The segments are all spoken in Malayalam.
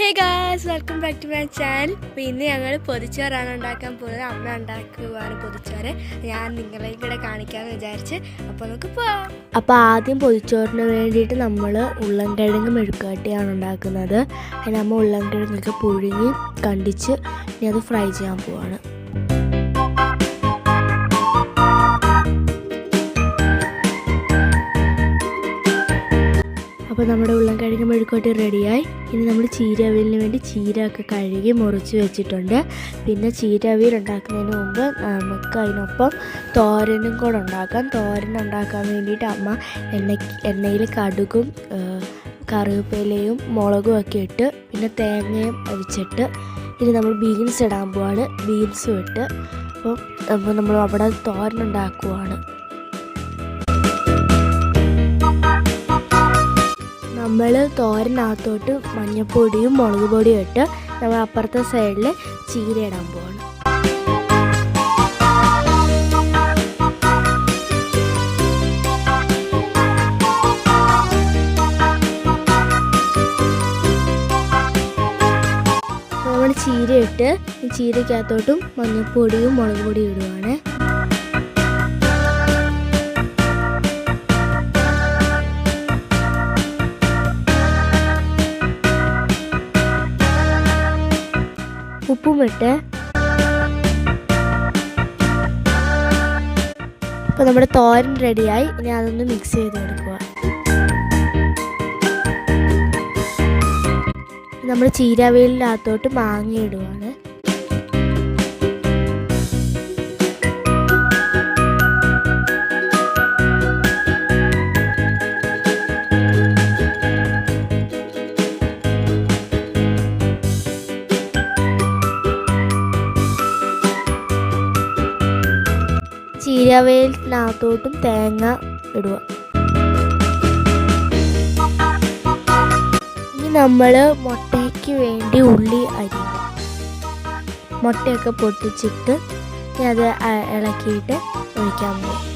Hey guys welcome back to my channel അപ്പോൾ ഇന്ന് ഞങ്ങൾ പൊതിച്ചോറാണ് ഉണ്ടാക്കാൻ പോകുന്നത്. അമ്മ ഉണ്ടാക്കുവാണ് പൊതിച്ചോറ്. ഞാൻ നിങ്ങളെയും കൂടെ കാണിക്കാമെന്ന് വിചാരിച്ച് അപ്പോൾ നമുക്ക് പോവാം. അപ്പോൾ ആദ്യം പൊതിച്ചോറിന് വേണ്ടിയിട്ട് നമ്മൾ ഉള്ളൻകിഴങ്ങ് മെഴുക്കാട്ടിയാണ് ഉണ്ടാക്കുന്നത്. അതിന് നമ്മൾ ഉള്ളൻകിഴങ്ങൊക്കെ പുഴുങ്ങി കണ്ടിച്ച് ഇനി അത് ഫ്രൈ ചെയ്യാൻ പോവാണ്. അപ്പോൾ നമ്മുടെ ഉള്ളൻകിഴങ്ങ് മെഴുക്കാട്ടി റെഡിയായി ഇനി നമ്മൾ ചീരവിലിന് വേണ്ടി ചീര ഒക്കെ കഴുകി മുറിച്ച് വെച്ചിട്ടുണ്ട്. പിന്നെ ചീരവിയൽ ഉണ്ടാക്കുന്നതിന് മുമ്പ് നമുക്ക് അതിനൊപ്പം തോരനും കൂടെ ഉണ്ടാക്കാം. തോരൻ ഉണ്ടാക്കാൻ വേണ്ടിയിട്ട് അമ്മ എണ്ണ എണ്ണയിൽ കടുകും കറിവേപ്പിലയും മുളകും ഒക്കെ ഇട്ട് പിന്നെ തേങ്ങയും അരിച്ചിട്ട് ഇനി നമ്മൾ ബീൻസ് ഇടാൻ പോവാണ്. ബീൻസും ഇട്ട്. അപ്പോൾ നമ്മൾ അവിടെ തോരൻ ഉണ്ടാക്കുവാണ്. തോരനകത്തോട്ട് മഞ്ഞൾപ്പൊടിയും മുളക് പൊടിയും ഇട്ട് നമ്മൾ അപ്പുറത്തെ സൈഡിൽ ചീരയിടാൻ പോകണം നമ്മൾ ചീര ചീരക്കകത്തോട്ടും മഞ്ഞൾപ്പൊടിയും മുളക് പൊടിയും ഇടുവാണ്. ഉപ്പുമിട്ട്. അപ്പോൾ നമ്മുടെ തോരൻ റെഡിയായി. ഇനി അതൊന്ന് മിക്സ് ചെയ്ത് കൊടുക്കുക നമ്മൾ ചീരവേലിനകത്തോട്ട് മാങ്ങ ഇടുവാണ് ചീരവേലിനകത്തോട്ടും തേങ്ങ ഇടുക. ഇനി നമ്മൾ മുട്ടയ്ക്ക് വേണ്ടി ഉള്ളി അരിയും മുട്ടയൊക്കെ പൊട്ടിച്ചിട്ട് അത് ഇളക്കിയിട്ട് ഒഴിക്കാൻ പോകും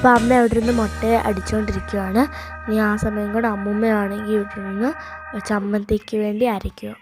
അപ്പോൾ അമ്മ അവിടെ നിന്ന് മുട്ട അടിച്ചുകൊണ്ടിരിക്കുകയാണ് ഇനി ആ സമയം കൂടെ അമ്മൂമ്മയാണെങ്കിൽ ഇവിടെ നിന്ന് ചമ്മന്തിക്ക് വേണ്ടി അരയ്ക്കുക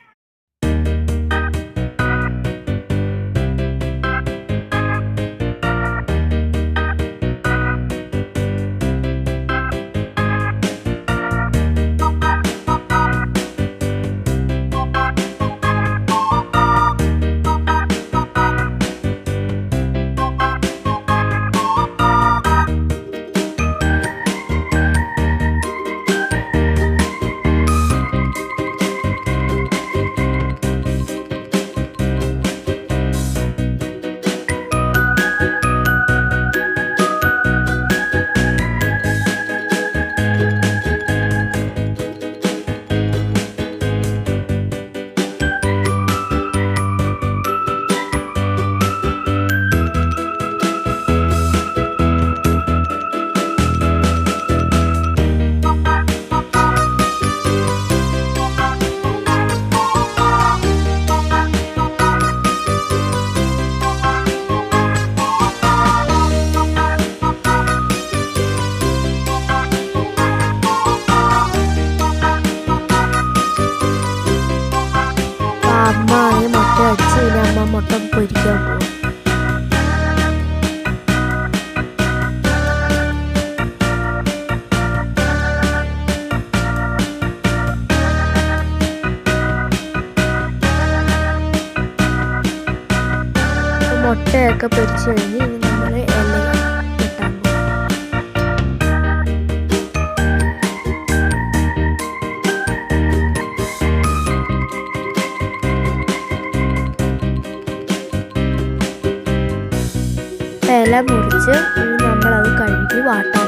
മുട്ടയൊക്കെ പൊരിച്ച് കഴിഞ്ഞ് ഇനി നമ്മൾ ഇല കിട്ടാൻ ഇല മുറിച്ച് ഇനി നമ്മളത് കഴുകി വാട്ടാൻ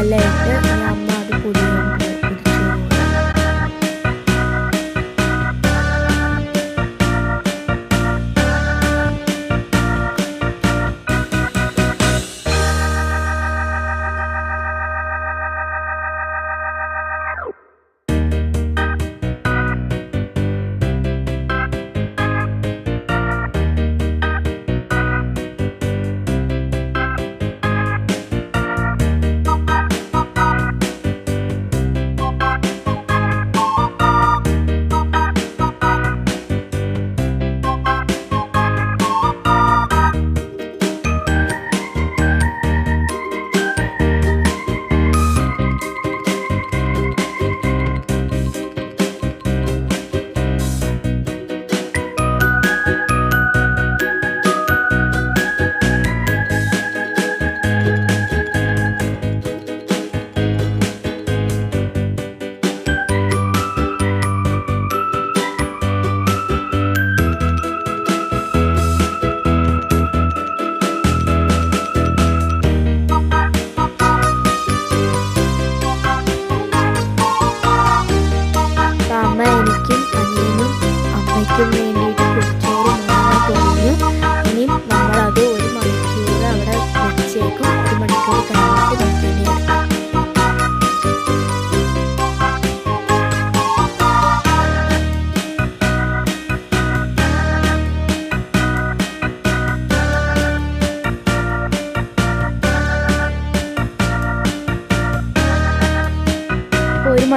അപ്പോൾ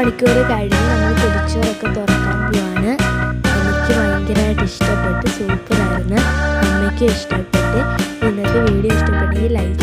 മണിക്കൂർ കഴിഞ്ഞ് നമ്മൾ തിരിച്ചോറൊക്കെ തുറക്കാൻ പോവാണ്. എനിക്ക് ഭയങ്കരമായിട്ട് ഇഷ്ടപ്പെട്ട് സൂപ്പറായിരുന്നു. അമ്മയ്ക്കും ഇഷ്ടപ്പെട്ട്. ഇന്നത്തെ വീഡിയോ ഇഷ്ടപ്പെട്ടെങ്കിൽ ലൈക്ക്